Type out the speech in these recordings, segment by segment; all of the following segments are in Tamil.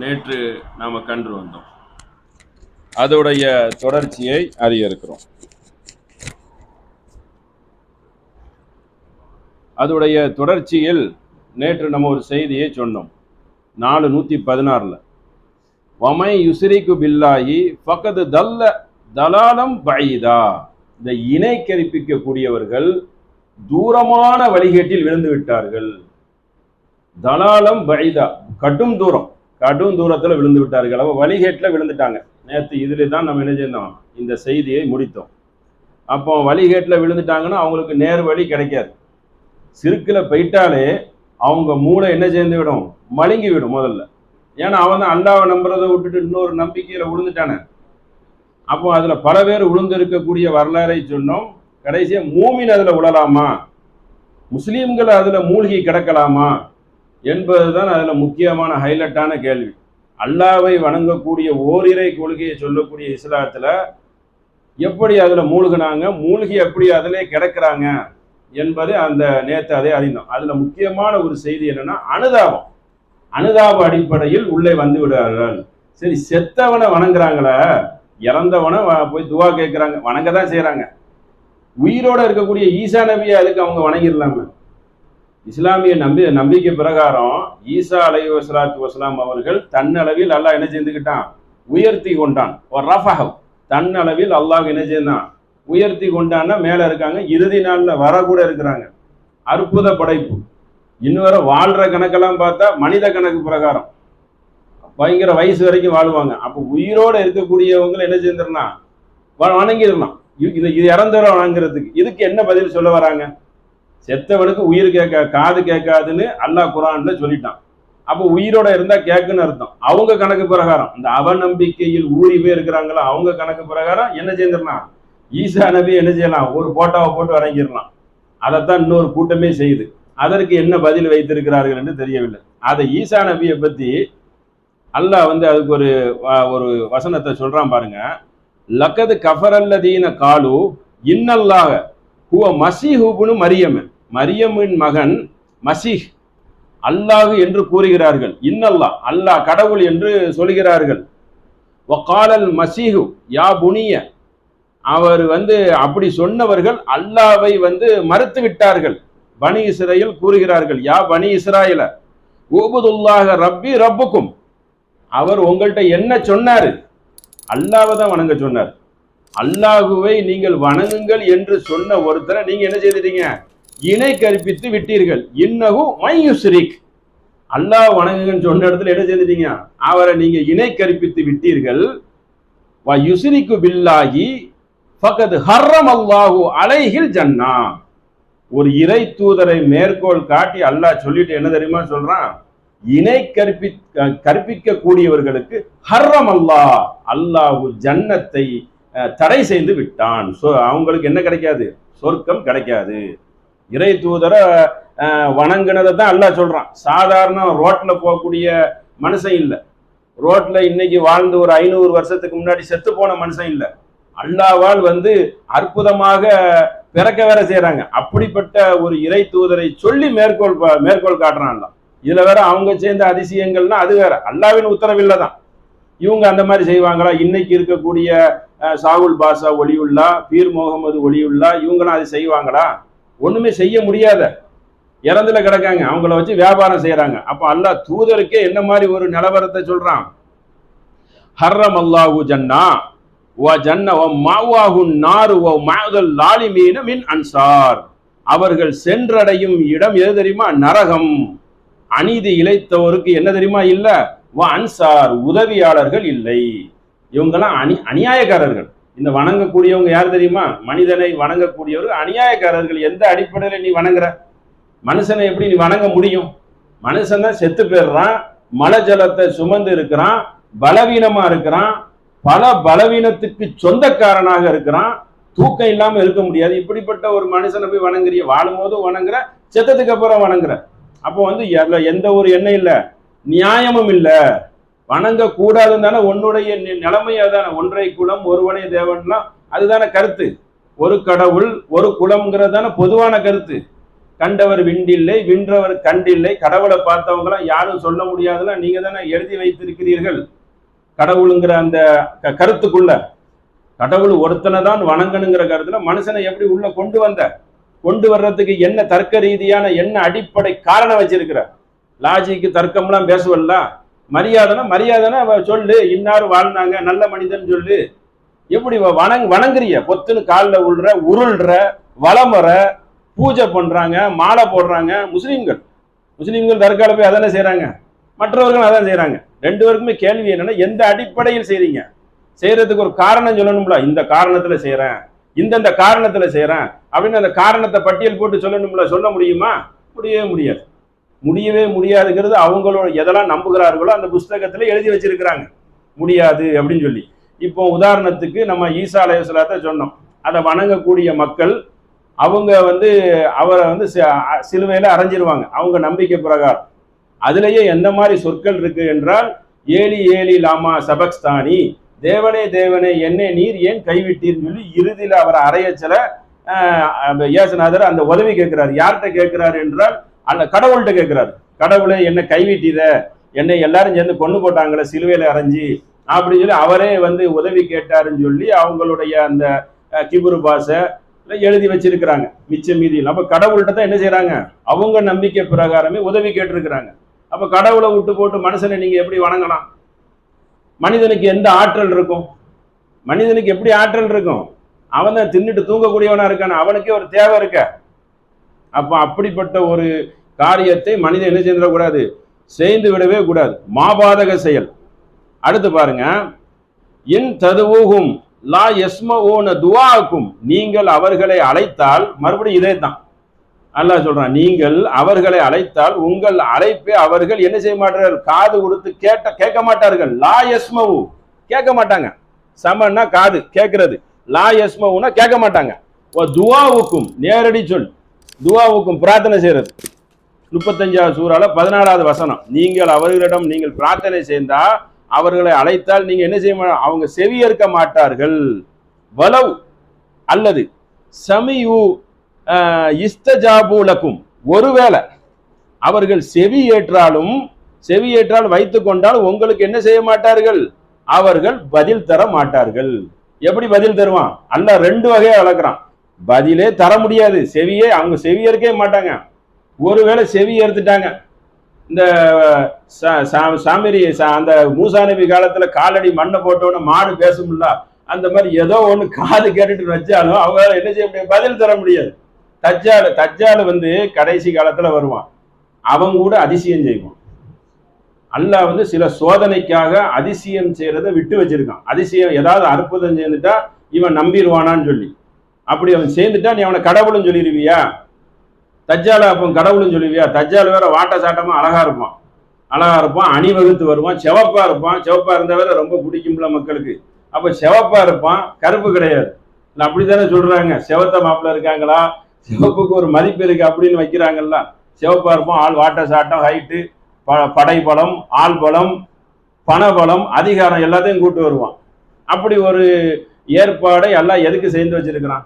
நேற்று நாம் கண்டு வந்தோம். அதோடைய தொடர்ச்சியை அறிய இருக்கிறோம் அதோடைய தொடர்ச்சியில் நேற்று நம்ம ஒரு செய்தியை சொன்னோம். நாலு நூற்றி பதினாறில். வமை யுசிரிக்கு பில்லாயி பக்கத்து தல்ல தலாலம் பைதா இந்த இணை கற்பிக்கக்கூடியவர்கள் தூரமான வழிகேட்டில் விழுந்து விட்டார்கள். தலாலம் பைதா கடும் தூரம். கடும் தூரத்தில் விழுந்து விட்டார்கள். அவ வழிகேட்டில் விழுந்துட்டாங்க. நேற்று இதில் தான் நம்ம என்ன செய்தோம்? இந்த செய்தியை முடித்தோம். அப்போ வழிகேட்டில் விழுந்துட்டாங்கன்னா அவங்களுக்கு நேர் வழி கிடைக்காது. சிறுக்கில் போயிட்டாலே அவங்க மூளை என்ன சேர்ந்து விடும்? மழுங்கி விடும் முதல்ல. ஏன்னா அவன் தான் அல்லாவை நம்புறதை விட்டுட்டு இன்னொரு நம்பிக்கையில் விழுந்துட்டானே அப்போ அதில் பல பேர் விழுந்திருக்கக்கூடிய வரலாறை சொன்னோம். கடைசியாக மூமின் அதில் விழலாமா முஸ்லீம்கள் அதில் மூழ்கி கிடக்கலாமா? என்பதுதான் அதில் முக்கியமான ஹைலைட்டான கேள்வி. அல்லாவை வணங்கக்கூடிய ஓரிரை கொள்கையை சொல்லக்கூடிய இஸ்லாத்தில் எப்படி அதில் மூழ்கினாங்க மூழ்கி எப்படி அதிலே கிடக்கிறாங்க என்பது அந்த நேற்று அதை அறிந்தோம். அதில் முக்கியமான ஒரு செய்தி என்னன்னா அனுதாபம். அனுதாப அடிப்படையில் உள்ளே வந்து விடுவார்கள் சரி செத்தவனை வணங்குறாங்களா இறந்தவனை போய் துவா கேட்குறாங்க வணங்க தான் செய்கிறாங்க உயிரோட இருக்கக்கூடிய ஈசா நபியை அதுக்கு அவங்க வணங்கிடலாமே. இஸ்லாமிய நம்பி நம்பிக்கை பிரகாரம் ஈசா அலை வசலாத்து வசலாம் அவர்கள் தன்னளவில் அல்லாஹ் என்ன செஞ்சுக்கிட்டான் உயர்த்தி கொண்டான். ஒரு ரஃபஹவ் தன்னளவில் அல்லாஹ் என்ன செய்தான்? உயர்த்தி கொண்டான்னா மேலே இருக்காங்க இறுதி நாளில் வர கூட இருக்கிறாங்க. அற்புத படைப்பு. இன்னும் வாழ்கிற கணக்கெல்லாம் பார்த்தா மனித கணக்கு பிரகாரம். பயங்கர வயசு வரைக்கும் வாழ்வாங்க. அப்போ உயிரோட இருக்கக்கூடியவங்களை என்ன செஞ்சிடலாம் வ- வணங்கிடலாம். இது இது- இது இறந்தவரை வணங்குறதுக்கு. இதுக்கு என்ன பதில் சொல்ல வராங்க? செத்தவனுக்கு உயிர் கேட்க காது கேட்காதுன்னு அல்லாஹ் குரான்ல சொல்லிட்டான். அப்போ உயிரோட இருந்தா கேட்குன்னு அர்த்தம். அவங்க கணக்கு பிரகாரம். இந்த அவநம்பிக்கையில் ஊறி போய் இருக்கிறாங்களா அவங்க கணக்கு பிரகாரம்? என்ன செஞ்சிடலாம் ஈசா நபி என்ன செய்யலாம்? ஒரு போட்டாவை போட்டு வணங்கிடலாம். அதைத்தான் இன்னொரு கூட்டமே செய்யுது. அதற்கு என்ன பதில் வைத்திருக்கிறார்கள் என்று தெரியவில்லை. அதை ஈசா நபியை பத்தி அல்லாஹ் வந்து அதுக்கு ஒரு ஒரு வசனத்தை சொல்றான் பாருங்க. லக்கது கஃபரல்லதீன காலு இன்னல்லாக ஹுவ மசீஹுபுனு மரியம். மரியமின் மகன் மசீஹ். அல்லாஹ் என்று கூறுகிறார்கள். இன்னல்லா அல்லாஹ் கடவுள் என்று சொல்கிறார்கள். வக்காலல் மசீஹு யா புனிய. அவர் வந்து அப்படி சொன்னவர்கள் அல்லாவை வந்து மறுத்து விட்டார்கள். பனி இஸ்ரேல் கூறுகிறார்கள் யா பனி இஸ்ராயல ஊபுதுல்லாக ரப்பி ரப்புக்கும். அவர் உங்கள்கிட்ட என்ன சொன்னார்? அல்லாவை தான் வணங்க சொன்னார். அல்லாஹுவை நீங்கள் வணங்குங்கள் என்று சொன்ன ஒருத்தரை நீங்க என்ன செய்துட்டீங்க? இணை கற்பித்து விட்டீர்கள். இன்னகு மையுஸ்ரிக் அல்லாஹ் வணங்குங்கன்னு சொன்ன இடத்துல என்ன செய்துட்டீங்க? அவரை நீங்க இணை கற்பித்து விட்டீர்கள். வ யுஸ்ரிக்கு பில்லாஹி ஃபகத் ஹர்ரம் அல்லாஹு அலைகில் ஜன்னா. ஒரு இறை தூதரை மேற்கோள் காட்டி அல்லாஹ் சொல்லிட்டு என்ன தெரியுமா சொல்றான்? இணை கற்பி கற்பிக்க கூடியவர்களுக்கு ஹர்ரம் அல்லாஹ் அல்லாஹு ஜன்னத்தை தடை செய்து விட்டான். ஸோ அவங்களுக்கு என்ன கிடைக்காது? சொர்க்கம் கிடைக்காது. இறை தூதரை வணங்கினதை தான் அல்லாஹ் சொல்கிறான் சாதாரண ரோட்டில் போகக்கூடிய மனுஷன் இல்லை. ரோட்டில் இன்னைக்கு வாழ்ந்து ஒரு ஐநூறு வருஷத்துக்கு முன்னாடி செத்து போன மனுஷன் இல்லை. அல்லாவால் வந்து அற்புதமாக பிறக்க வேற செய்கிறாங்க அப்படிப்பட்ட ஒரு இறை தூதரை சொல்லி மேற்கோள் மேற்கோள் காட்டுறான்லாம் இதில் வேற அவங்க சேர்ந்த அதிசயங்கள்னா அது வேற. அல்லாவின் உத்தரவில்லை தான் இவங்க அந்த மாதிரி செய்வாங்களா? இன்னைக்கு இருக்கக்கூடிய சாகுல் பாஷா ஒளியுள்ளா பீர் முகமது ஒளியுள்ளா இவங்களாம் அது செய்வாங்களா? ஒன்றுமே செய்ய முடியாத. இறந்துல கிடக்காங்க. அவங்கள வச்சு வியாபாரம் செய்கிறாங்க அப்போ அல்லாஹ் தூதருக்கே என்ன மாதிரி ஒரு நிலவரத்தை சொல்கிறான் ஹர்ரம் அல்லாஹூ ஜன்னா வ ஜன்ன ஓ மாவாஹு நாரு ஓ மாதல் லாலிமீன மின் அன்சார். அவர்கள் சென்றடையும் இடம் எது தெரியுமா? நரகம். அநீதி இழைத்தவருக்கு என்ன தெரியுமா இல்லை? அன்சார் உதவியாளர்கள் இல்லை. இவங்கெல்லாம் அணி அநியாயக்காரர்கள். இந்த வணங்கக்கூடியவங்க யார் தெரியுமா? மனிதனை வணங்கக்கூடியவர்கள். அநியாயக்காரர்கள். எந்த அடிப்படையில் நீ வணங்குற? மனுஷனை எப்படி நீ வணங்க முடியும்? மனுஷன் தான் செத்து போயிடுறான். மலை ஜலத்தை சுமந்து இருக்கிறான். பலவீனமா இருக்கிறான். பல பலவீனத்துக்கு சொந்தக்காரனாக இருக்கிறான். தூக்கம் இல்லாம இருக்க முடியாது. இப்படிப்பட்ட ஒரு மனுஷனை போய் வணங்குறிய. வாழும் போது வணங்குற செத்ததுக்கு அப்புறம் வணங்குற. அப்போ வந்து எந்த ஒரு எண்ணம் இல்லை. நியாயமும் இல்லை வணங்க கூடாதுன்னு தானே உன்னுடைய நி- நிலைமை அதானே ஒன்றை குலம் ஒருவனே தேவன்லாம் அதுதானே கருத்து. ஒரு கடவுள் ஒரு குலம்ங்கிறது தானே பொதுவான கருத்து. கண்டவர் விண்டில்லை வின்றவர் கண்டில்லை. கடவுளை பார்த்தவங்களாம் யாரும் சொல்ல முடியாதுல நீங்க தானே எழுதி வைத்திருக்கிறீர்கள். கடவுளுங்கிற அந்த க- கருத்துக்குள்ள. கடவுள் ஒருத்தனை தான் வணங்கணுங்கிற கருத்துல மனுஷனை எப்படி உள்ள கொண்டு வந்த? கொண்டு வர்றதுக்கு என்ன தர்க்க ரீதியான என்ன அடிப்படை காரணம் வச்சிருக்கிற லாஜிக்கு தர்க்கம்லாம் பேசுவல்ல? மரியாதைனா மரியாதைனா சொல்லு இன்னார் வாழ்ந்தாங்க நல்ல மனிதன் சொல்லு. எப்படி வணங் வணங்குறிய? பொத்துன்னு காலில் உள்ற உருள்ற வளமுற பூஜை பண்ணுறாங்க மாலை போடுறாங்க முஸ்லீம்கள். முஸ்லீம்கள் தற்காலம் போய் அதானே செய்கிறாங்க மற்றவர்களும் அதான் செய்கிறாங்க ரெண்டு பேருக்குமே கேள்வி என்னென்னா எந்த அடிப்படையில் செய்கிறீங்க செய்கிறதுக்கு ஒரு காரணம் சொல்லணும்ல. இந்த காரணத்தில் செய்கிறேன் இந்தந்த காரணத்தில் செய்கிறேன் அப்படின்னு அந்த காரணத்தை பட்டியல் போட்டு சொல்லணும்ல. சொல்ல முடியுமா? முடியவே முடியாது. முடியவே முடியாதுங்கிறது அவங்களோட எதெல்லாம் நம்புகிறார்களோ அந்த புஸ்தகத்தில் எழுதி வச்சிருக்கிறாங்க. முடியாது அப்படின்னு சொல்லி. இப்போ உதாரணத்துக்கு நம்ம ஈசா அலையசலாத்த சொன்னோம். அதை வணங்கக்கூடிய மக்கள் அவங்க வந்து அவரை வந்து சிலுவையில் அ- அரைஞ்சிருவாங்க. அவங்க நம்பிக்கை பிரகாரம். அதுலேயே எந்த மாதிரி சொற்கள் இருக்கு என்றால் ஏலி ஏலி லாமா சபக்ஸ்தானி தேவனே தேவனே என்னை நீர் ஏன் கைவிட்டீர்னு சொல்லி இறுதியில் அவரை அரையச்சல இயேசுநாதர் அந்த உதவி கேட்கிறார். யார்கிட்ட கேட்கிறார் என்றால் அந்த கடவுள்கிட்ட கேட்கிறாரு. கடவுளை என்னை கைவிட்டீர என்னை எல்லாரும் சேர்ந்து கொண்டு போட்டாங்களே சிலுவையில அரைஞ்சி அப்படின்னு சொல்லி அவரே வந்து உதவி கேட்டாருன்னு சொல்லி அவங்களுடைய அந்த கிபுரு பாஷை எழுதி வச்சிருக்கிறாங்க மிச்ச மீதியில். அப்ப கடவுள்கிட்ட தான் என்ன செய்கிறாங்க அவங்க நம்பிக்கை பிரகாரமே உதவி கேட்டிருக்கிறாங்க. அப்ப கடவுளை விட்டு போட்டு மனுஷனை நீங்க எப்படி வணங்கலாம்? மனிதனுக்கு எந்த ஆற்றல் இருக்கும்? மனிதனுக்கு எப்படி ஆற்றல் இருக்கும்? அவன் தான் தின்னுட்டு தூங்கக்கூடியவனா இருக்கான அவனுக்கே ஒரு தேவை இருக்க. அப்போ அப்படிப்பட்ட ஒரு காரியத்தை மனிதன் என்ன செய்திடக்கூடாது செய்து விடவே கூடாது. மாபாதக செயல். அடுத்து பாருங்க. இன் ததுவூகும் லா எஸ்மஓன துவாக்கும். நீங்கள் அவர்களை அழைத்தால் மறுபடியும் இதே தான் அல்லாஹ் சொல்றான் நீங்கள் அவர்களை அழைத்தால் உங்கள் அழைப்பை அவர்கள் என்ன செய்ய மாட்டார்கள்? காது கொடுத்து கேட்ட கேட்க மாட்டார்கள். லா எஸ்மவு கேட்க மாட்டாங்க. சமன்னா காது கேட்கறது. லா எஸ்மவுனா கேட்க மாட்டாங்க. ஓ துவாவுக்கும். நேரடி சொல். துவாவுக்கும் பிரார்த்தனை செய்யறது. முப்பத்தஞ்சாவது சூறால பதினாலாவது வசனம். நீங்கள் அவர்களிடம் நீங்கள் பிரார்த்தனை செய்தா அவர்களை அழைத்தால் நீங்க என்ன செய்ய அவங்க செவியேற்க மாட்டார்கள். வலவ் அல்லது சமியு இஸ்தஜாபூலக்கும் இஸ்தஜாபுலக்கும் ஒருவேளை அவர்கள் செவி ஏற்றாலும் செவி ஏற்றால் வைத்து கொண்டால் உங்களுக்கு என்ன செய்ய மாட்டார்கள்? அவர்கள் பதில் தர மாட்டார்கள். எப்படி பதில் தருவான்? அல்ல ரெண்டு வகையை வளர்க்குறான் பதிலே தர முடியாது. செவியே அவங்க செவியேற்கவே மாட்டாங்க. ஒருவேளை செவி எடுத்துட்டாங்க இந்த சா- சா- சாமிரி சா- அந்த மூசா நபி காலத்தில் காலடி மண்ணை போட்டோன்னு மாடு பேசும்ல அந்த மாதிரி ஏதோ ஒன்று காது கேட்டுட்டு வச்சாலும் அவங்களால என்ன செய்ய முடியாது பதில் தர முடியாது. தஜ்ஜால் தஜ்ஜால் வந்து கடைசி காலத்தில் வருவான். அவன் கூட அதிசயம் செய்வான். அல்லாஹ் வந்து சில சோதனைக்காக அதிசயம் செய்கிறத விட்டு வச்சிருக்கான். அதிசயம் ஏதாவது அற்புதம் சேர்ந்துட்டா இவன் நம்பிடுவானான்னு சொல்லி. அப்படி அவன் சேர்ந்துட்டா நீ அவனை கடவுள்னு சொல்லிடுவியா? தஜ்ஜால அப்போ கடவுள்னு சொல்லுவியா? தஜ்ஜால் வேற வாட்ட சாட்டமா அழகா இருப்பான். அழகா இருப்பான் அணிவகுத்து வருவான் செவப்பா இருப்பான். செவப்பா இருந்த வேற ரொம்ப பிடிக்கும்ல மக்களுக்கு. அப்ப செவப்பா இருப்பான் கருப்பு கிடையாது. இல்ல அப்படித்தானே சொல்றாங்க? செவத்த மாப்பிள்ள இருக்காங்களா? சிவப்புக்கு ஒரு மதிப்பு இருக்கு அப்படின்னு வைக்கிறாங்கல்ல. சிவப்பா இருப்பான் ஆள் வாட்ட சாட்டம் ஹைட்டு ப படைபலம் ஆள் பலம் பண அதிகாரம் எல்லாத்தையும் கூட்டு வருவான். அப்படி ஒரு ஏற்பாடை எல்லாம் எதுக்கு சேர்ந்து வச்சிருக்கிறான்?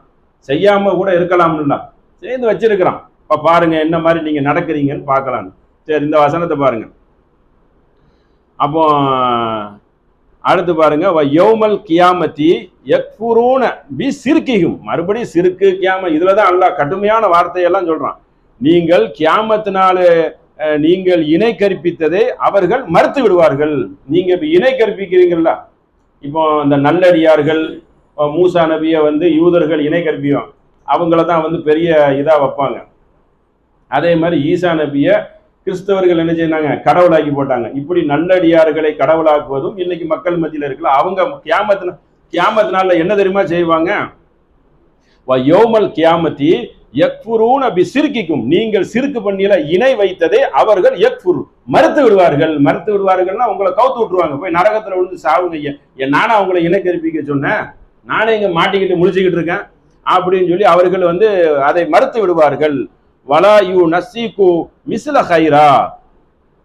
செய்யாம கூட இருக்கலாம்ல சேர்ந்து வச்சிருக்கிறான். இப்போ பாருங்க என்ன மாதிரி நீங்கள் நடக்கிறீங்கன்னு பார்க்கலாம். சரி இந்த வசனத்தை பாருங்க. அப்போ அடுத்து பாருங்க யோமல் கியாமத்தி எக்ஃபுரூன பி சிறுக்கிகும் மறுபடியும் சிறுக்கு கியாம இதில் தான் நல்லா கடுமையான வார்த்தையெல்லாம் சொல்கிறான் நீங்கள் கியாமத்தினால நீங்கள் இணை கற்பித்ததை அவர்கள் மறுத்து விடுவார்கள் நீங்கள் இப்ப இணை கற்பிக்கிறீங்கள இப்போ இந்த நல்லடியார்கள் மூசா நபியை வந்து யூதர்கள் இணை கற்பியும் அவங்கள தான் வந்து பெரிய இதாக வைப்பாங்க. அதே மாதிரி ஈசா நபியை கிறிஸ்தவர்கள் என்ன செய்தாங்க? கடவுளாக்கி போட்டாங்க. இப்படி நல்லடியார்களை கடவுளாக்குவதும் இன்னைக்கு மக்கள் மத்தியில் இருக்கல அவங்க கியாமத்தின கியாமத்தினால என்ன தெரியுமா செய்வாங்க? வ யோமல் கியாமத்தி எக்ஃபுரூன் அப்படி சிறுக்கிக்கும் நீங்கள் சிறுக்கு பண்ணியில இணை வைத்ததை அவர்கள் எக்ஃபுரு மறுத்து விடுவார்கள். மறுத்து விடுவார்கள்னா உங்களை கவுத்து விட்டுருவாங்க. போய் நரகத்தில் விழுந்து சாவுங்க. என் நானும் அவங்களை இணை கருப்பிக்க சொன்னேன். நானே இங்கே மாட்டிக்கிட்டு முடிச்சுக்கிட்டு இருக்கேன். அப்படின்னு சொல்லி அவர்கள் வந்து அதை மறுத்து விடுவார்கள். வலா யூ நசீகு மிஸ்ல ஹைரா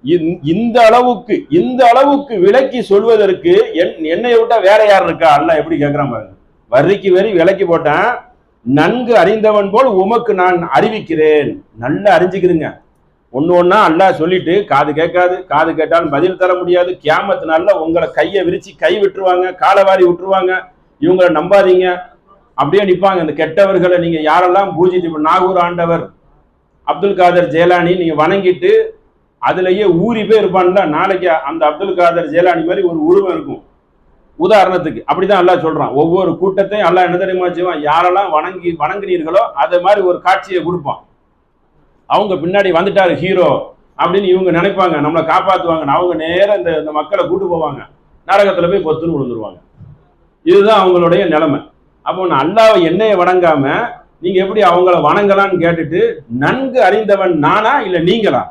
இந்த- இந்த அளவுக்கு இந்த அளவுக்கு விலக்கி சொல்வதற்கு என் என்னை விட்டா வேற யார் இருக்கா? அல்ல எப்படி கேட்கிறான் பாருங்க. வரிக்கு வரி விலக்கி போட்டேன். நன்கு அறிந்தவன் போல் உமக்கு நான் அறிவிக்கிறேன். நல்லா அறிஞ்சுக்கிறீங்க ஒன்று ஒன்றா அல்லாஹ் சொல்லிட்டு காது கேட்காது. காது கேட்டாலும் பதில் தர முடியாது. கேமத்தினால உங்களை கையை விரிச்சு கை விட்டுருவாங்க காலவாரி விட்டுருவாங்க. இவங்களை நம்பாதீங்க. அப்படியே நிற்பாங்க இந்த கெட்டவர்களை நீங்க யாரெல்லாம் பூஜித்து நாகூர் ஆண்டவர் அப்துல் காதர் ஜேலானி நீங்க வணங்கிட்டு அதுலயே ஊறி போய் இருப்பான்ல நாளைக்கு அந்த அப்துல் காதர் ஜேலானி மாதிரி ஒரு உருவம் இருக்கும். உதாரணத்துக்கு அப்படிதான் எல்லாம் சொல்றான். ஒவ்வொரு கூட்டத்தையும் எல்லாம் என்ன தெரியுமா செய்வான்? யாரெல்லாம் வணங்கி வணங்குனீர்களோ அதை மாதிரி ஒரு காட்சியை கொடுப்பான். அவங்க பின்னாடி வந்துட்டாரு ஹீரோ அப்படின்னு இவங்க நினைப்பாங்க. நம்மளை காப்பாற்றுவாங்க அவங்க நேரம் இந்த இந்த மக்களை கூட்டு போவாங்க. நரகத்தில் போய் பொத்துன்னு விழுந்துருவாங்க. இதுதான் அவங்களுடைய நிலைமை. அப்போ நான் அல்லாவை என்னையை வணங்காம நீங்க எப்படி அவங்கள வணங்கலான்னு கேட்டுட்டு நன்கு அறிந்தவன் நானா இல்ல நீங்களா?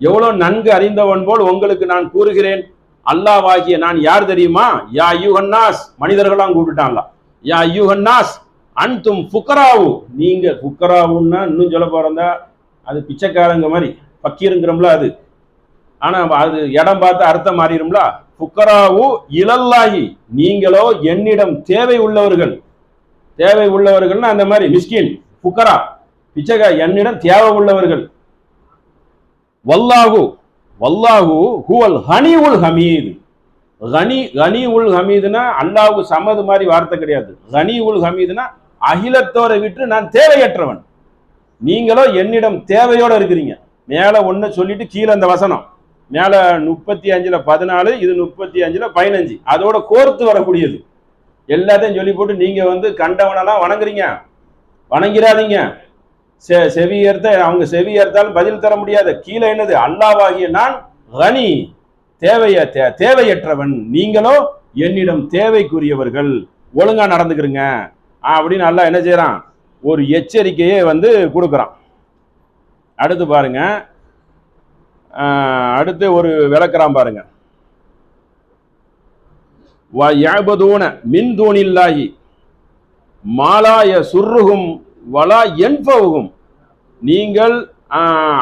எவ்வளவு நன்கு அறிந்தவன் போல் உங்களுக்கு நான் கூறுகிறேன்? அல்லாவாகிய நான் யார் தெரியுமா? யா யூஹன்னாஸ் மனிதர்களாம் கூப்பிட்டான்ல யா யூஹன்னாஸ் அன்தும் ஃபுக்கராவு. நீங்க ஃபுக்கராவுன்னா இன்னும் சொல்ல போறதா அது பிச்சைக்காரங்க மாதிரி. பக்கீருங்கிறோம்ல அது. ஆனா அது இடம் பார்த்து அர்த்தம் மாறிடும்ல. ஃபுக்கராவு இழல்லாகி நீங்களோ என்னிடம் தேவை உள்ளவர்கள். தேவை உள்ளவர்கள்னா அந்த மாதிரி மிஸ்கின் புக்கரா பிச்சகா என்னிடம் தேவை உள்ளவர்கள். வல்லாஹு வல்லாஹு ஹுவல் ஹனி உல் ஹமீது. கனி கனி உல் ஹமீதுனா அல்லாஹ்வுக்கு சமது மாதிரி வார்த்தை கிடையாது. கனி உல் ஹமீதுனா அகிலத்தோரை விட்டு நான் தேவையற்றவன். நீங்களோ என்னிடம் தேவையோட இருக்கிறீங்க. மேல ஒண்ணு சொல்லிட்டு கீழே அந்த வசனம். மேலே முப்பத்தி அஞ்சுல பதினாலு இது முப்பத்தி அஞ்சுல பதினஞ்சு. அதோட கோர்த்து வரக்கூடியது. எல்லாத்தையும் சொல்லி போட்டு நீங்கள் வந்து கண்டவனெல்லாம் வணங்குறீங்க. வணங்கிறாதீங்க. செ செவி ஏற்த அவங்க செவி ஏற்றாலும் பதில் தர முடியாது. கீழே என்னது? அல்லாவாகிய நான் கனி. தேவைய தே- தேவையற்றவன். நீங்களோ என்னிடம் தேவைக்குரியவர்கள். ஒழுங்கா நடந்துக்கிறீங்க அப்படின்னு நல்லா என்ன செய்கிறான் ஒரு எச்சரிக்கையே வந்து கொடுக்குறான். அடுத்து பாருங்க. அடுத்து ஒரு விளக்குறான் பாருங்க. வயபதூன மின் தூணில்லாஹி மாலாய சுர்ருகும் வலா என்பவுகும் நீங்கள்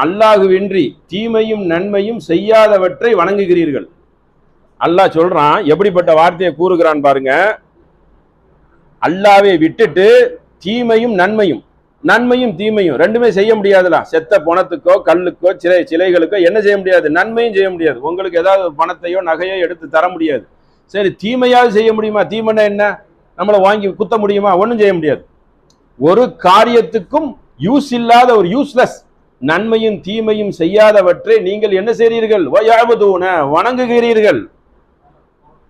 அல்லாஹுவின்றி தீமையும் நன்மையும் செய்யாதவற்றை வணங்குகிறீர்கள். அல்லாஹ் சொல்றான் எப்படிப்பட்ட வார்த்தையை கூறுகிறான் பாருங்க. அல்லாவை விட்டுட்டு தீமையும் நன்மையும் நன்மையும் தீமையும் ரெண்டுமே செய்ய முடியாதுல செத்த பணத்துக்கோ கல்லுக்கோ சிலை சிலைகளுக்கோ என்ன செய்ய முடியாது? நன்மையும் செய்ய முடியாது. உங்களுக்கு ஏதாவது பணத்தையோ நகையோ எடுத்து தர முடியாது. சரி தீமையாவது செய்ய முடியுமா? தீமைன்னா என்ன? நம்மளை வாங்கி குத்த முடியுமா? ஒன்றும் செய்ய முடியாது. ஒரு காரியத்துக்கும் யூஸ் இல்லாத ஒரு யூஸ்லெஸ் நன்மையும் தீமையும் செய்யாதவற்றை நீங்கள் என்ன செய்கிறீர்கள் வணங்குகிறீர்கள்.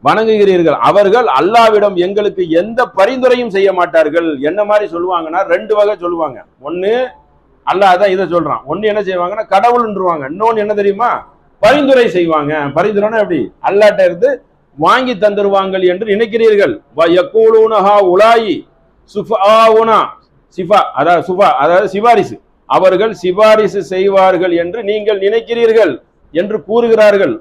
வணங்குகிறீர்கள். அவர்கள் அல்லாவிடம் எங்களுக்கு எந்த பரிந்துரையும் செய்ய மாட்டார்கள். என்ன மாதிரி சொல்லுவாங்கன்னா ரெண்டு வகை சொல்லுவாங்க. ஒன்று அல்லாஹ் தான் இதை சொல்றான். ஒன்று என்ன செய்வாங்கன்னா கடவுள்ன்றுவாங்க. இன்னொன்று என்ன தெரியுமா? பரிந்துரை செய்வாங்க. பரிந்துரைன்னா எப்படி? அல்லாட்ட இருந்து வாங்கி தந்துருவாங்கள் என்று நினைக்கிறீர்கள். வயக்கூலூனஹா உலாயி சுஃபாவுனா சிஃபா அதாவது சுஃபா அதாவது சிபாரிசு. அவர்கள் சிபாரிசு செய்வார்கள் என்று நீங்கள் நினைக்கிறீர்கள் என்று கூறுகிறார்கள்.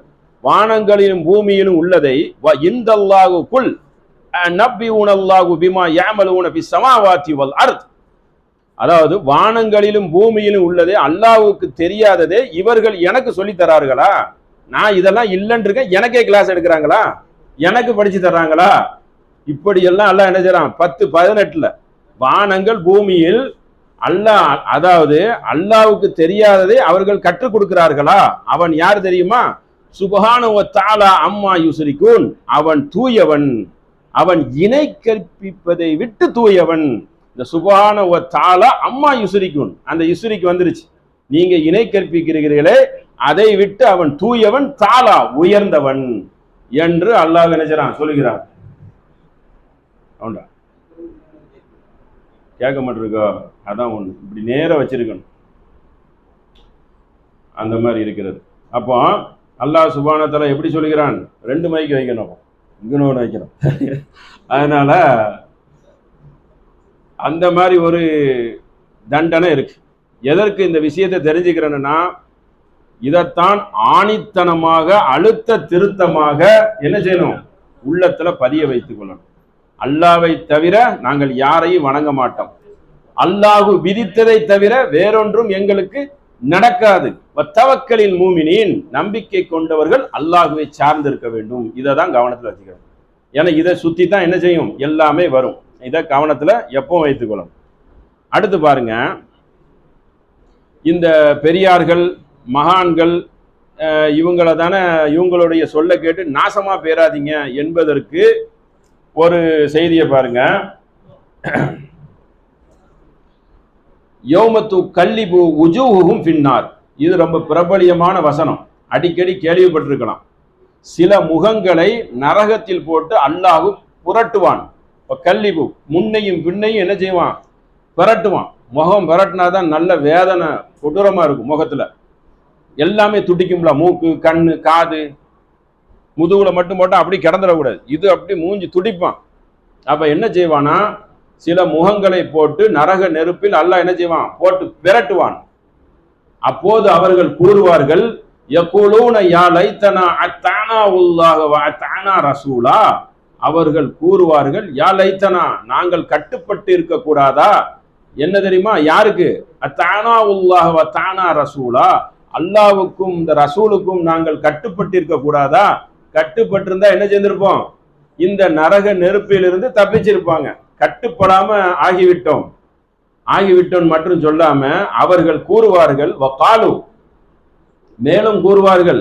வானங்களிலும் பூமியிலும் உள்ளதை வ இந்தல்லாஹு குல் நப்பி உனல்லாஹு பிமா யாமல் பி சமாவாத்தி வல் அர்த். அதாவது வானங்களிலும் பூமியிலும் உள்ளதே அல்லாவுக்கு தெரியாததே இவர்கள் எனக்கு சொல்லித்தரார்களா நான் இதெல்லாம் இல்லைன்னு இருக்கேன் எனக்கே கிளாஸ் எடுக்கிறாங்களா? எனக்கு படிச்சு தர்றாங்களா? இப்படி எல்லாம் என்ன செய்யறான்? பத்து பதினெட்டுல. வானங்கள் பூமியில் அல்லாஹ் அதாவது அல்லாவுக்கு தெரியாததை அவர்கள் கற்றுக் கொடுக்கிறார்களா? அவன் யார் தெரியுமா? சுபஹான தாலா அம்மா யுசரிக்கூன் அவன் தூயவன். அவன் இணை கற்பிப்பதை விட்டு தூயவன். இந்த சுபஹான தாலா அம்மா யுசுரிக்கூன் அந்த யுசுரிக்கு வந்துருச்சு. நீங்க இணை கற்பிக்கிறீர்களே அதை விட்டு அவன் தூயவன் தாலா உயர்ந்தவன். என்று அல்லாஹ் நினைச்சான் சொல்லுகிறான். அவன்டா கேட்க மாட்டிருக்கோ? அதான் ஒண்ணு. இப்படி நேரா வச்சிருக்கணும். அந்த மாதிரி இருக்கிறது. அப்போ அல்லாஹ் சுபானத்தில் எப்படி சொல்லுகிறான்? ரெண்டு மைக்கு வைக்கணும் இங்கன்னு ஒன்று வைக்கணும். அதனால அந்த மாதிரி ஒரு தண்டனை இருக்கு. எதற்கு இந்த விஷயத்தை தெரிஞ்சுக்கிறேன்னா இதைத்தான் ஆணித்தனமாக அழுத்த திருத்தமாக என்ன செய்யணும்? உள்ளத்துல பதிய வைத்துக் கொள்ளணும். அல்லாவை தவிர நாங்கள் யாரையும் வணங்க மாட்டோம். அல்லாஹு விதித்ததை தவிர வேறொன்றும் எங்களுக்கு நடக்காது. வத்தவக்களின் மூமினின் நம்பிக்கை கொண்டவர்கள் அல்லாஹுவை சார்ந்திருக்க வேண்டும். இதை தான் கவனத்தில் வச்சுக்கணும். ஏன்னா இதை சுத்தி தான் என்ன செய்யும்? எல்லாமே வரும். இதை கவனத்துல எப்பவும் வைத்துக்கொள்ளணும் அடுத்து பாருங்க. இந்த பெரியார்கள் மகான்கள் இவங்கள தானே இவங்களுடைய சொல்ல கேட்டு நாசமாக பேராதிங்க என்பதற்கு ஒரு செய்தியை பாருங்க. யோமத்து கல்லிபு உஜூஹும் பின்னார் இது ரொம்ப பிரபலியமான வசனம். அடிக்கடி கேள்விப்பட்டிருக்கலாம். சில முகங்களை நரகத்தில் போட்டு அல்லாஹு புரட்டுவான். இப்போ கல்லிபு முன்னையும் பின்னையும் என்ன செய்வான்? புரட்டுவான் முகம் புரட்டினாதான் நல்ல வேதனை கொடூரமாக இருக்கும் முகத்தில். எல்லாமே துடிக்கும்ல. மூக்கு கண்ணு காது. முதுகுல மட்டும் போட்டால் அப்படி கிடந்துடக்கூடாது. இது அப்படி மூஞ்சி துடிப்பான். அப்போ என்ன செய்வானா? சில முகங்களை போட்டு நரக நெருப்பில் அல்லாஹ் என்ன செய்வான்? போட்டு விரட்டுவான். அப்போது அவர்கள் கூறுவார்கள் யக்கூலூன யா லைத்தனா அத்தானா உல்லாஹ அத்தானா ரசூலா? அவர்கள் கூறுவார்கள் யா லைத்தனா நாங்கள் கட்டுப்பட்டு இருக்க கூடாதா என்ன தெரியுமா? யாருக்கு? அத்தானா உல்லாஹ தானா ரசூலா. அல்லாவுக்கும் இந்த ரசூலுக்கும் நாங்கள் கட்டுப்பட்டிருக்க கூடாதா? கட்டுப்பட்டிருந்தா என்ன செஞ்சிருப்போம்? இந்த நரக நெருப்பிலிருந்து தப்பிச்சிருப்பாங்க. கட்டுப்படாம ஆகிவிட்டோம். ஆகிவிட்டோம் மற்றும் சொல்லாம அவர்கள் கூறுவார்கள் வகாலு. மேலும் கூறுவார்கள்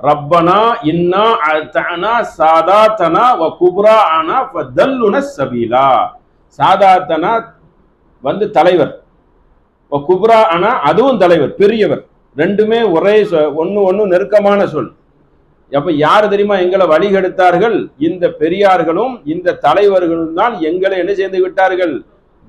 ரப்பனா இன்னா அத்தனா சாதாத்தனா வ குப்ரா ஆனா ஃபதல்லுன சபீலா. சாதாத்தனா வந்து தலைவர். வ குப்ரா ஆனா அதுவும் தலைவர் பெரியவர். ரெண்டுமே ஒரே சொ- ஒன்று ஒண்ணு நெருக்கமான சொல். அப்ப யார் தெரியுமா எங்களை வழிகெடுத்தார்கள்? இந்த பெரியார்களும் இந்த தலைவர்களும் தான் எங்களை என்ன செய்து விட்டார்கள்?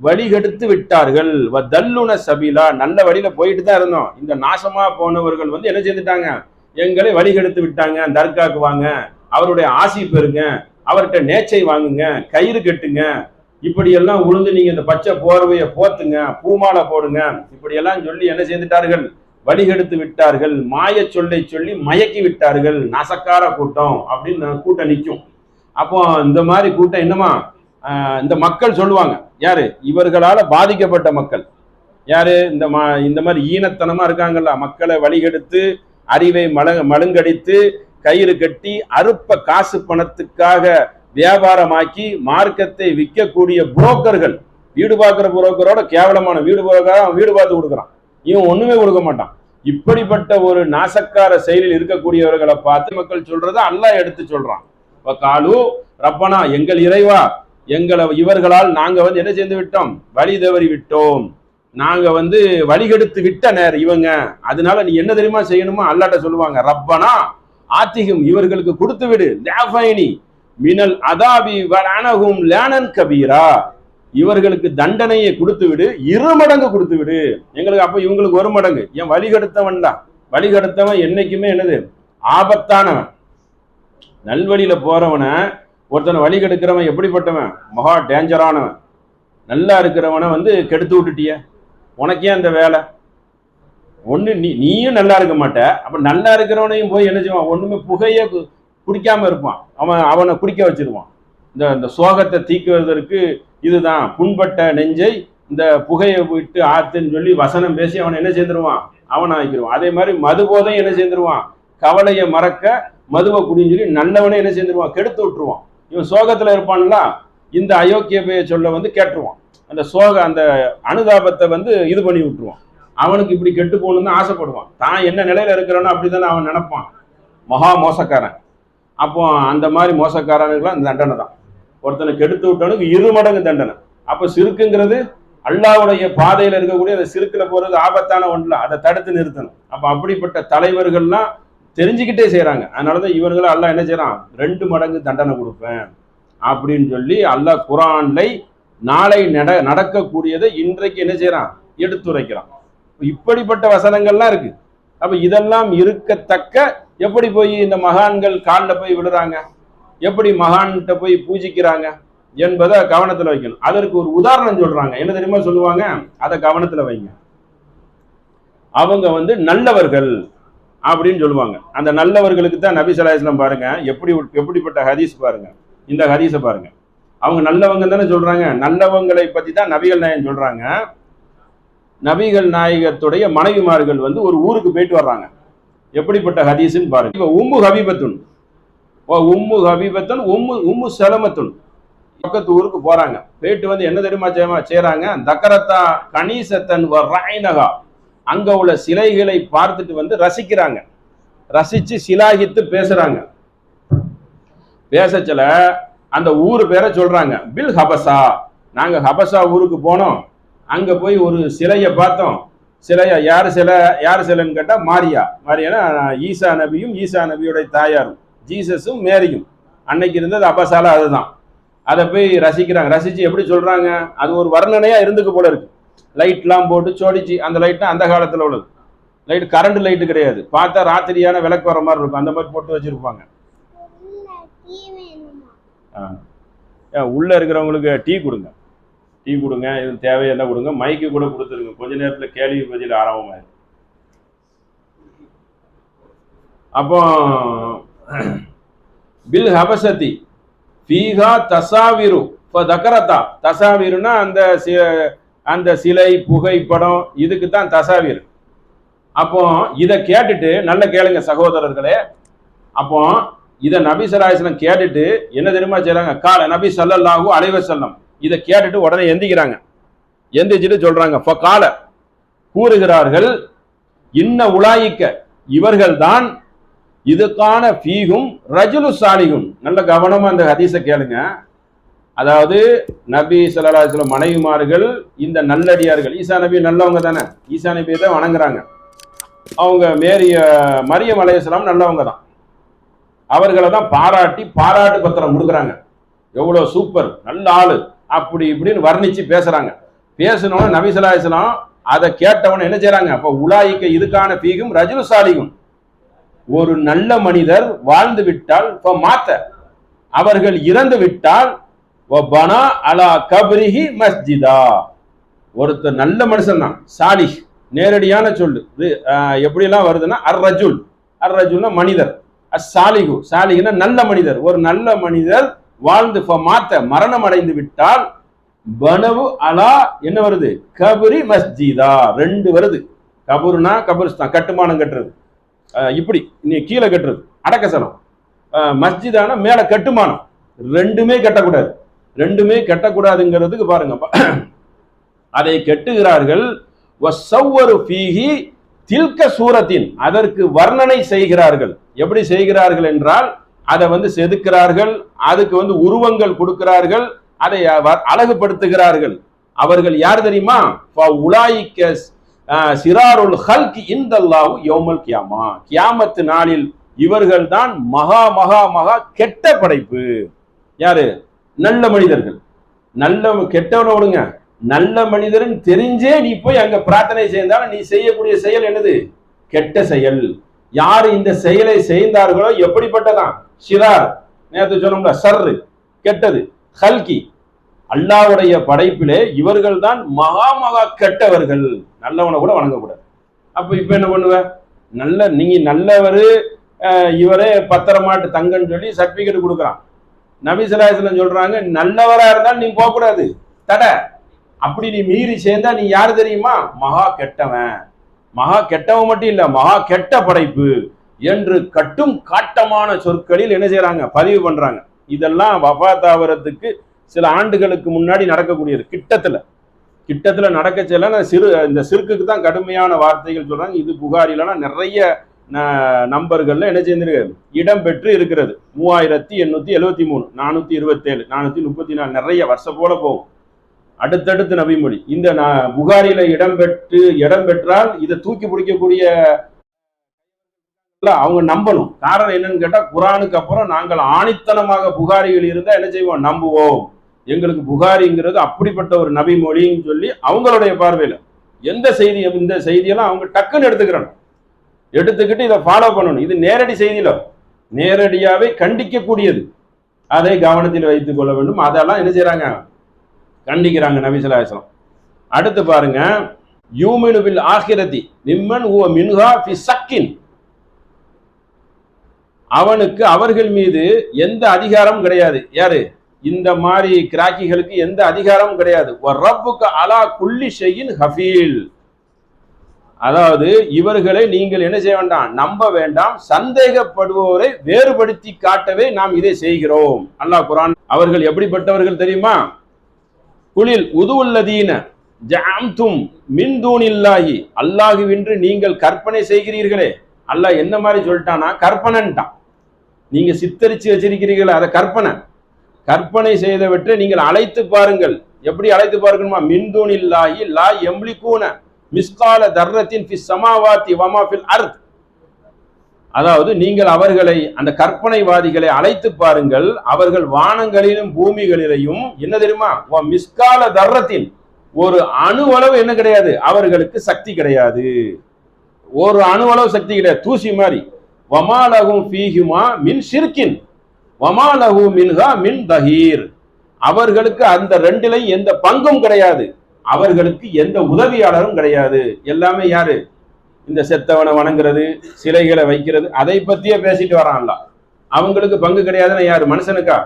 வழிகெடுத்து விட்டார்கள். வ தல்லுன சபீலா நல்ல வழியில போயிட்டு தான் இருந்தோம். இந்த நாசமா போனவர்கள் வந்து என்ன சேர்ந்துட்டாங்க எங்களை வழிகெடுத்து விட்டாங்க. தர்காக்கு வாங்க. அவருடைய ஆசி பெறுங்க. அவர்கிட்ட நேச்சை வாங்குங்க. கயிறு கட்டுங்க. இப்படி எல்லாம் உளுந்து நீங்க இந்த பச்சை போர்வையை போத்துங்க. பூமாலை போடுங்க. இப்படி எல்லாம் சொல்லி என்ன செய்துட்டார்கள்? வழிகெடுத்து விட்டார்கள் மாய சொல்லை சொல்லி மயக்கி விட்டார்கள் நாசக்கார கூட்டம் அப்படின்னு கூட்டம் நிற்கும் அப்போ இந்த மாதிரி கூட்டம் என்னமா? இந்த மக்கள் சொல்லுவாங்க. யாரு? இவர்களால பாதிக்கப்பட்ட மக்கள். யாரு? இந்த மா இந்த மாதிரி ஈனத்தனமா இருக்காங்கல்ல மக்களை வழிகெடுத்து அறிவை மல மழுங்கடித்து கயிறு கட்டி அறுப்ப காசு பணத்துக்காக வியாபாரமாக்கி மார்க்கத்தை விற்கக்கூடிய புரோக்கர்கள் வீடு பார்க்குற புரோக்கரோட கேவலமான வீடு புரோக்கரா? வீடு பார்த்து கொடுக்குறான். இவன் ஒண்ணுமே கொடுக்க மாட்டான். இப்படிப்பட்ட ஒரு நாசக்கார செயலில் இருக்கக்கூடியவர்களை பார்த்து மக்கள் சொல்றத அல்லாஹ் எடுத்து சொல்றான். இப்ப காலு ரப்பனா எங்கள் இறைவா எங்களை இவர்களால் நாங்க வந்து என்ன செய்து விட்டோம்? வழி தவறி விட்டோம். நாங்க வந்து வழிகெடுத்து விட்ட நேர் இவங்க. அதனால நீ என்ன தெரியுமா செய்யணுமோ அல்லாட்ட சொல்லுவாங்க. ரப்பனா ஆத்திகம் இவர்களுக்கு கொடுத்து விடு. மினல் அதாபி வரானகும் லேனன் கபீரா. இவர்களுக்கு தண்டனையை கொடுத்து விடு இரு மடங்கு கொடுத்து விடு. எங்களுக்கு அப்ப இவங்களுக்கு ஒரு மடங்கு. என் வழிகெடுத்தவன் தான். வழிகெடுத்தவன் என்னைக்குமே என்னது? ஆபத்தானவன். நல்வழியில போறவனை ஒருத்தனை வழி கெடுக்கிறவன் எப்படிப்பட்டவன்? மகா டேஞ்சரானவன். நல்லா இருக்கிறவனை வந்து கெடுத்து விட்டுட்டிய. உனக்கே அந்த வேலை. ஒன்று நீ நீயும் நல்லா இருக்க மாட்ட. அப்ப நல்லா இருக்கிறவனையும் போய் என்ன செய்வான்? ஒண்ணுமே புகையே கு- குடிக்காம இருப்பான். அவன் அவனை குடிக்க வச்சிருவான். இந்த இந்த சோகத்தை தீக்குவதற்கு இதுதான். புண்பட்ட நெஞ்சை இந்த புகையை விட்டு ஆத்துன்னு சொல்லி வசனம் பேசி அவனை என்ன சேர்ந்துருவான்? அவனை ஆக்கிடுவான் அதே மாதிரி மது போதையும் என்ன சேர்ந்துருவான்? கவலையை மறக்க மதுவை குடின்னு சொல்லி நல்லவனே என்ன சேர்ந்துருவான்? கெடுத்து விட்டுருவான். இவன் சோகத்தில் இருப்பான்ல இந்த அயோக்கிய பெய சொல்ல வந்து கேட்டுருவான். அந்த சோக அந்த அனுதாபத்தை வந்து இது பண்ணி விட்டுருவான். அவனுக்கு இப்படி கெட்டு போகணும்னு தான் ஆசைப்படுவான். தான் என்ன நிலையில இருக்கிறானோ அப்படிதானே அவன் நினைப்பான். மகா மோசக்காரன். அப்போ அந்த மாதிரி மோசக்காரனுக்குலாம் தண்டனை தான். ஒருத்தனை கெடுத்து விட்டவனுக்கு இரு மடங்கு தண்டனை. அப்போ சிறுக்குங்கிறது அல்லாவுடைய பாதையில இருக்கக்கூடிய அந்த சிறுக்கில் போறது ஆபத்தான ஒன்றில் அதை தடுத்து நிறுத்தணும். அப்ப அப்படிப்பட்ட தலைவர்கள்லாம் தெரிஞ்சுக்கிட்டே செய்றாங்க. அதனாலதான் இவர்களும் அல்லாஹ் என்ன செய்கிறான் ரெண்டு மடங்கு தண்டனை கொடுப்பேன் அப்படின்னு சொல்லி அல்லாஹ் குரான்லை நாளை நட நடக்கக்கூடியதை இன்றைக்கு என்ன செய்கிறான் எடுத்துரைக்கிறான். இப்படிப்பட்ட வசனங்கள்லாம் இருக்கு. அப்ப இதெல்லாம் இருக்கத்தக்க எப்படி போய் இந்த மகான்கள் காலில் போய் விழுறாங்க? எப்படி மகான்கிட்ட போய் பூஜிக்கிறாங்க என்பதை கவனத்துல வைக்கணும். அதற்கு ஒரு உதாரணம் சொல்றாங்க. என்ன தெரியுமா சொல்லுவாங்க? அதை கவனத்துல வைங்க. அவங்க வந்து நல்லவர்கள் அப்படின்னு சொல்லுவாங்க. அந்த நல்லவர்களுக்கு தான் நபி ஸல்லல்லாஹு பாருங்க எப்படி எப்படிப்பட்ட ஹதீஸ் பாருங்க. இந்த ஹதீஸை பாருங்க. அவங்க நல்லவங்க தானே சொல்றாங்க. நல்லவங்களை பத்தி தான் நபிகள் நாயகம் சொல்றாங்க. நபிகள் நாயகத்துடைய மனைவிமார்கள் வந்து ஒரு ஊருக்கு போயிட்டு வர்றாங்க. எப்படிப்பட்ட ஹதீஸ்ன்னு பாருங்க. இப்போ உம்பு ஹபீபத்துன் உம்மு ஹபீபத்தன் உம்மு உம்மு செலமத்துன். பக்கத்து ஊருக்கு போறாங்க. போயிட்டு வந்து என்ன தெரியுமா செய்யமா செய்யறாங்க தக்கரத்தா கணீசத்தன் வ அங்க உள்ள சிலைகளை பார்த்துட்டு வந்து ரசிக்கிறாங்க. ரசிச்சு சிலாகித்து பேசுறாங்க. பேசச்சல அந்த ஊர் பேரை சொல்றாங்க. பில் ஹபசா. நாங்க ஹபசா ஊருக்கு போனோம். அங்க போய் ஒரு சிலையை பார்த்தோம். சிலையா யார் சிலை? யார் சிலைன்னு கேட்டா மாரியா. மாரியானா ஈசா நபியும் ஈசா நபியுடைய தாயாரும். ஜீசஸும் மேரியும். அன்னைக்கு இருந்தது அபசால அதுதான். அதை போய் ரசிக்கிறாங்க. ரசித்து எப்படி சொல்கிறாங்க அது ஒரு வர்ணனையாக இருந்துக்கு போல இருக்கு. லைட்லாம் போட்டு சோடிச்சு அந்த லைட்னா அந்த காலத்தில் உள்ளது. லைட் கரண்ட் லைட்டு கிடையாது. பார்த்தா ராத்திரியான விளக்கு வர மாதிரி இருக்கும். அந்த மாதிரி போட்டு வச்சுருப்பாங்க. ஆ. ஏன் இருக்கிறவங்களுக்கு டீ கொடுங்க. டீ கொடுங்க. இது தேவையெல்லாம் கொடுங்க. மைக்கு கூட கொடுத்துருங்க. கொஞ்ச நேரத்தில் கேள்வி பதில் ஆரம்பமாயிரும். அப்போ பில் ஹபசதி ஃபீஹா தசாவிரு இப்போ தக்கரத்தா தசாவிருனா அந்த சி- அந்த சிலை புகைப்படம் இதுக்கு தான் தசாவிர். அப்போ இதை கேட்டுட்டு நல்ல கேளுங்க சகோதரர்களே. அப்போ இதை நபி சலாஹிஸ்லம் கேட்டுட்டு என்ன தெரியுமா செய்கிறாங்க கால நபி ஸல்லல்லாஹு அலைவ செல்லம் இதை கேட்டுட்டு உடனே எந்திக்கிறாங்க. எந்திரிச்சிட்டு இப்போ கால கூறுகிறார்கள் இன்ன உலாயிக்க. இவர்கள்தான் இதுக்கான ஃபீகும் ரஜுலு சாலிகும் நல்ல கவனமாக அந்த ஹதீஸை கேளுங்க. அதாவது நபி ஸல்லல்லாஹு மனைவிமார்கள் இந்த நல்லடியார்கள் ஈசா நபி நல்லவங்க தானே? ஈசா நபியை தான் வணங்குறாங்க. அவங்க மேரிய மரியம் அலைஹிஸ்ஸலாம் நல்லவங்க தான். அவர்களை தான் பாராட்டி பாராட்டு பத்திரம் கொடுக்குறாங்க. எவ்வளோ சூப்பர் நல்ல ஆள் அப்படி இப்படின்னு வர்ணித்து பேசுகிறாங்க பேசினோன்னு நபிசலாசலாம் அதை கேட்டவன என்ன செய்கிறாங்க அப்போ உலாய்க்க இதுக்கான பீகும் ரஜுலு சாலிகும் ஒரு நல்ல மனிதர் வாழ்ந்து விட்டால் மாத்த. அவர்கள் இறந்து விட்டால் பனா அலா கபரிஹி மஸ்ஜிதா. ஒருத்தர் நல்ல மனுஷன் தான் சாலிஹ். நேரடியான சொல்லு. இது எப்படிலாம் எப்படியெல்லாம் வருதுன்னா அர் ரஜுல் அர் ரஜுல்னா மனிதர். அஸ்ஸாலிகு சாலிகுனா நல்ல மனிதர். ஒரு நல்ல மனிதர் வாழ்ந்து ஃப மாத்த மரணம் அடைந்து விட்டால் பனவு அலா என்ன வருது? கபரி மஸ்ஜிதா. ரெண்டு வருது. கபருனா கபரிஸ்தான் கட்டுமானம் கட்டுறது. இப்படி. நீ கீழே கட்டுறது. அடக்கசனம். மஸ்ஜிதான மஸ்ஜிதானா மேல கட்டுமானம். ரெண்டுமே கட்டக்கூடாது. ரெண்டுமே கட்டக்கூடாதுங்கிறதுக்கு பாருங்க. அதை கெட்டுகிறார்கள். தில்க சூரத்தின். அதற்கு வர்ணனை செய்கிறார்கள். எப்படி செய்கிறார்கள் என்றால் அதை வந்து செதுக்கிறார்கள். அதுக்கு வந்து உருவங்கள் கொடுக்கிறார்கள். அதை அழகுபடுத்துகிறார்கள். அவர்கள் யார் தெரியுமா? உலாயிக்க சிராருல் ஹல்கி இந்தல்லாஹு யோமல் கியாமா. கியாமத்து நாளில் இவர்கள் தான் மகா மகா மகா கெட்ட படைப்பு. யாரு? நல்ல மனிதர்கள். நல்ல கெட்டவனை விடுங்க. நல்ல மனிதர்னு தெரிஞ்சே நீ போய் அங்க பிரார்த்தனை செய்தாலும் நீ செய்யக்கூடிய செயல் என்னது? கெட்ட செயல். யார் இந்த செயலை செய்தார்களோ எப்படிப்பட்டதான்? சிறார் நேற்று சொன்னோம்ல சர்ரு. கெட்டது. ஹல்கி. அல்லாவுடைய படைப்பிலே இவர்கள் தான் மகா மகா கெட்டவர்கள். நல்லவனை கூட வணங்கக்கூடாது. அப்ப இப்ப என்ன பண்ணுவ? நல்ல நீங்க நல்லவரு இவரே பத்திரமாட்டு தங்கன்னு சொல்லி சர்டிபிகேட் கொடுக்குறான். நபிசலாசலம் சொல்றாங்க நல்லவரா இருந்தால் நீ போகக்கூடாது. தடை. அப்படி நீ மீறி சேர்ந்தா நீ யாரு தெரியுமா? மகா கெட்டவன். மகா கெட்டவன் மட்டும் இல்ல மகா கெட்ட படைப்பு. என்று கட்டும் காட்டமான சொற்களில் என்ன செய்யறாங்க பதிவு பண்றாங்க. இதெல்லாம் வஃபாத் தாவரத்துக்கு சில ஆண்டுகளுக்கு முன்னாடி நடக்கக்கூடியது. கிட்டத்தில். கிட்டத்தில் நடக்க செல்ல சிறு இந்த சிறுக்குக்கு தான் கடுமையான வார்த்தைகள் சொல்கிறாங்க இது புகாரிலனா நிறைய ந- என்ன செஞ்சிருக்கு இடம் பெற்று இருக்கிறது. மூவாயிரத்தி எண்ணூற்றி எழுபத்தி மூணு நானூற்றி இருபத்தேழு நானூற்றி முப்பத்தி நாலு நிறைய வருஷம் போல போகும். அடுத்தடுத்து நபிமொழி. இந்த ந- புகாரில இடம் பெற்று இடம் பெற்றால் இதை தூக்கி பிடிக்கக்கூடிய அவங்க நம்பணும். காரணம் என்னன்னு கேட்டா குரானுக்கு அப்புறம் நாங்கள் ஆணித்தனமாக புகாரிகள் இருந்தா என்ன செய்வோம்? நம்புவோம். எங்களுக்கு புகாரிங்கிறது அப்படிப்பட்ட ஒரு நபி மொழின்னு சொல்லி அவங்களுடைய பார்வையில். எந்த செய்தி இந்த செய்தியெல்லாம் அவங்க டக்குன்னு எடுத்துக்கிறாங்க. எடுத்துக்கிட்டு இதை ஃபாலோ பண்ணணும். இது நேரடி செய்தியில. நேரடியாகவே கண்டிக்கக்கூடியது. அதை கவனத்தில் வைத்துக் கொள்ள வேண்டும். அதெல்லாம் என்ன செய்கிறாங்க கண்டிக்கிறாங்க நபிசலாசலம் அடுத்து பாருங்க. யூமினுபில் ஆகிரதி. நிம்மன் ஓ மின்ஹா ஃபி சக்கின். அவனுக்கு அவர்கள் மீது எந்த அதிகாரமும் கிடையாது. யாரு? இந்த மாதிரி கிராக்கிகளுக்கு எந்த அதிகாரமும் கிடையாது. ரப்புக்கு அலா குள்ளி ஷையின் ஹஃபீல். அதாவது இவர்களை நீங்கள் என்ன செய்ய வேண்டாம் நம்ப வேண்டாம் சந்தேகப்படுபவரை வேறுபடுத்தி காட்டவே நாம் இதை செய்கிறோம். அல்லாஹ் குரான் அவர்கள் எப்படிப்பட்டவர்கள் தெரியுமா? குளில் உதுவுல்லதீன ஜாம்தும் மின் தூணில்லாஹி. அல்லாஹுவின்று நீங்கள் கற்பனை செய்கிறீர்களே. அல்லாஹ் என்ன மாதிரி சொல்லிட்டானா கற்பனைன்ட்டான். நீங்க சித்தரிச்சு வச்சிருக்கிறீர்களே அதை கற்பனை. கற்பனை செய்தவற்றை நீங்கள் அழைத்து பாருங்கள். எப்படி அழைத்து பார்க்கணுமா மின் தூணில்லாஹி லா எம்லிகூன மிஸ்கால தர்ரத்தின் ஃபி சமாவாத்தி வமா ஃபில் அர்த். அதாவது நீங்கள் அவர்களை அந்த கற்பனைவாதிகளை அழைத்து பாருங்கள். அவர்கள் வானங்களிலும் பூமிகளிலையும் என்ன தெரியுமா? மிஸ்கால தர்ரத்தின் ஒரு அணுவளவு என்ன கிடையாது? அவர்களுக்கு சக்தி கிடையாது. ஒரு அணுவளவு சக்தி கிடையாது. தூசி மாதிரி. வமாலகும் ஃபீஹுமா மின் ஷிர்கின் வமாலகு மின்ஹா மின் தஹீர். அவர்களுக்கு அந்த ரெண்டிலையும் எந்த பங்கும் கிடையாது. அவர்களுக்கு எந்த உதவியாளரும் கிடையாது. எல்லாமே யாரு? இந்த செத்தவனை வணங்குறது சிலைகளை வைக்கிறது அதை பத்தியே பேசிட்டு வரான்ல அவங்களுக்கு பங்கு கிடையாதுன்னா யாரு? மனுஷனுக்கா?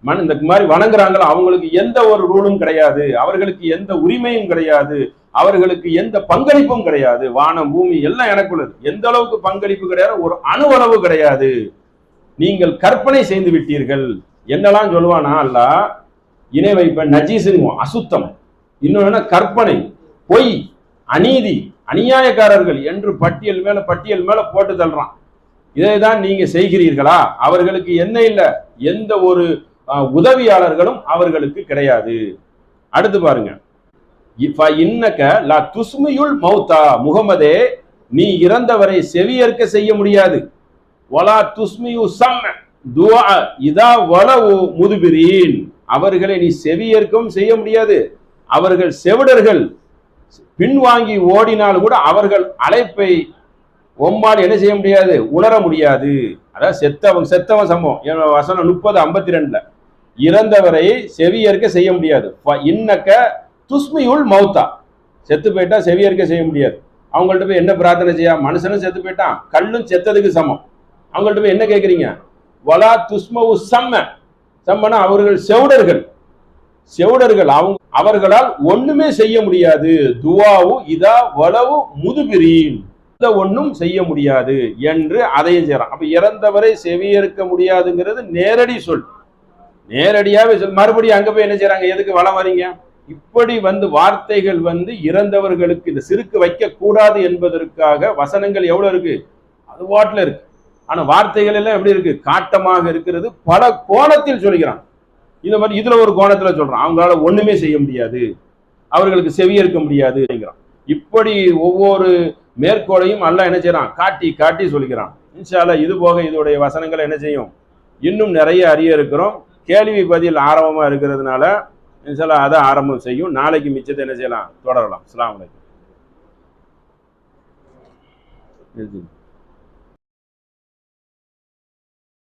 மண் இந்த மாதிரி வணங்குறாங்களோ அவங்களுக்கு எந்த ஒரு ரூலும் கிடையாது. அவர்களுக்கு எந்த உரிமையும் கிடையாது. அவர்களுக்கு எந்த பங்களிப்பும் கிடையாது. வானம் பூமி எல்லாம் எனக்குள்ளது. எந்த அளவுக்கு பங்களிப்பு கிடையாது ஒரு அணுவளவு கிடையாது. நீங்கள் கற்பனை செய்து விட்டீர்கள். என்னெல்லாம் சொல்லுவானா அல்ல இணை வைப்ப நஜீசுங்குவோம் அசுத்தம். இன்னொன்னு கற்பனை பொய் அநீதி அநியாயக்காரர்கள் என்று பட்டியல் மேல பட்டியல் மேல போட்டு தள்ளுறான். இதை தான் நீங்க செய்கிறீர்களா? அவர்களுக்கு என்ன இல்லை? எந்த ஒரு உதவியாளர்களும் அவர்களுக்கு கிடையாது. அடுத்து பாருங்க. இப்ப இன்னக்க லா துஸ்மியுல் மௌத்தா. முகமதே நீ இறந்தவரை செவியேற்க செய்ய முடியாது. வலா துஸ்மியு சம் துவா இதா வலவு முதுபிரீன். அவர்களை நீ செவியேற்கவும் செய்ய முடியாது. அவர்கள் செவிடர்கள் பின்வாங்கி ஓடினால் கூட அவர்கள் அழைப்பை ஒம்மால் என்ன செய்ய முடியாது? உணர முடியாது. அதாவது செத்தவன் செத்தவன் சம்பவம். என் வசனம் முப்பது ஐம்பத்தி ரெண்டுல இறந்தவரை செவியேற்க செய்ய முடியாது. ஃப- இன்னக்க துஸ்மியுள் மௌத்தா. செத்து போயிட்டா செவியேற்க செய்ய முடியாது. அவங்கள்ட்ட போய் என்ன பிரார்த்தனை செய்ய? மனுஷனும் செத்து போயிட்டான். கல்லும் செத்ததுக்கு சமம். அவங்கள்ட்ட போய் என்ன கேட்குறீங்க வலா துஸ்மவு சம்ம. சம்மனா அவர்கள் செவுடர்கள். செவுடர்கள் அவங்க அவர்களால் ஒண்ணுமே செய்ய முடியாது. துவாவு இதா வலவு முதுபிரீன். இந்த ஒன்றும் செய்ய முடியாது என்று அதையும் செய்யறான். அப்ப இறந்தவரை செவியேற்க முடியாதுங்கிறது நேரடி சொல். நேரடியாகவே சொல். மறுபடியும் அங்க போய் என்ன செய்யறாங்க எதுக்கு வளம் வரீங்க இப்படி வந்து வார்த்தைகள் வந்து இறந்தவர்களுக்கு இந்த சிறுக்கு வைக்க கூடாது என்பதற்காக வசனங்கள் எவ்வளவு இருக்கு? அது வாட்டில் இருக்கு. ஆனா வார்த்தைகள் எல்லாம் எப்படி இருக்கு? காட்டமாக இருக்கிறது. பல கோணத்தில் சொல்கிறான். இந்த மாதிரி இதுல ஒரு கோணத்துல சொல்றான். அவங்களால ஒண்ணுமே செய்ய முடியாது. அவர்களுக்கு செவியேற்க முடியாது அப்படிங்கிறான். இப்படி ஒவ்வொரு மேற்கோளையும் அல்ல என்ன செய்யறான்? காட்டி காட்டி சொல்கிறான். இன்ஷால இது போக இதோடைய வசனங்களை என்ன செய்யும்? இன்னும் நிறைய அறிய இருக்கிறோம். கேள்வி பதில் ஆரம்பமா இருக்கிறதுனால இன்ஷால அதை ஆரம்பம் செய்யும். நாளைக்கு மிச்சத்தை என்ன செய்யலாம்? தொடரலாம். அஸ்ஸலாமு அலைக்கும்.